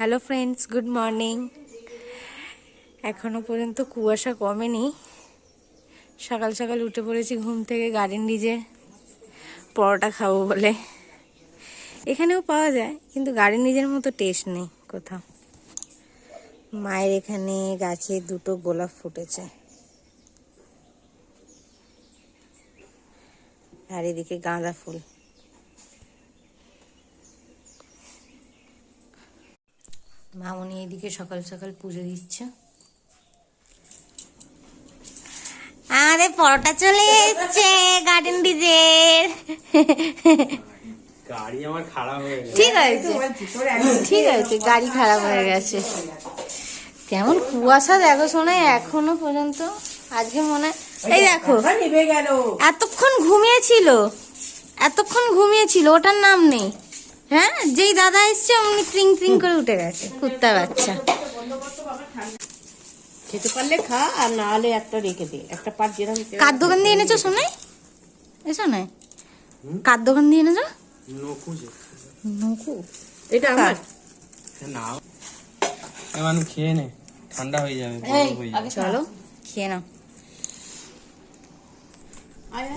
Hello friends good morning এখনও পর্যন্ত কুয়াশা কমেনি। সকাল সকাল উঠে পড়েছি ঘুম থেকে গার্ডেন ডিজে পরোটা খাব বলে। এখানেও পাওয়া যায়, কিন্তু গার্ডেন ডিজের মতো টেস্ট নেই কোথাও। মায়ের এখানে গাছে দুটো গোলাপ ফুটেছে। আর এদিকে গাঁদা ফুল। মামনি এদিকে সকাল সকাল পুজো দিচ্ছে। আমাদের পরোটা চলে এসছে গার্ডেন ডিজের। গাড়ি আমার খারাপ হয়ে গেছে। ঠিক আছে ঠিক আছে গাড়ি খারাপ হয়ে গেছে। কেমন কুয়াশা দেখো শোনা এখনও পর্যন্ত আজকে মনে এই দেখো এতক্ষণ ঘুমিয়েছিল এতক্ষণ ঘুমিয়েছিল ওটার নাম নেই। হ্যাঁ যেই দাদা এসছে অমনি ক্রিং ক্রিং করে উঠে গেছে কুত্তা বাচ্চা। খেতে পারলে খা আর না হলে একটা রেখে দে একটা পাট যেরকম কার দোকান দিয়ে এনেছো শোনাই এ শোনাই কার দোকান দিয়ে এনেছো? নকুজে নকু এটা আমার। না। মানুষ খেয়ে নে ঠান্ডা হয়ে যাবে চলো। খেয়ে নাও। আয়।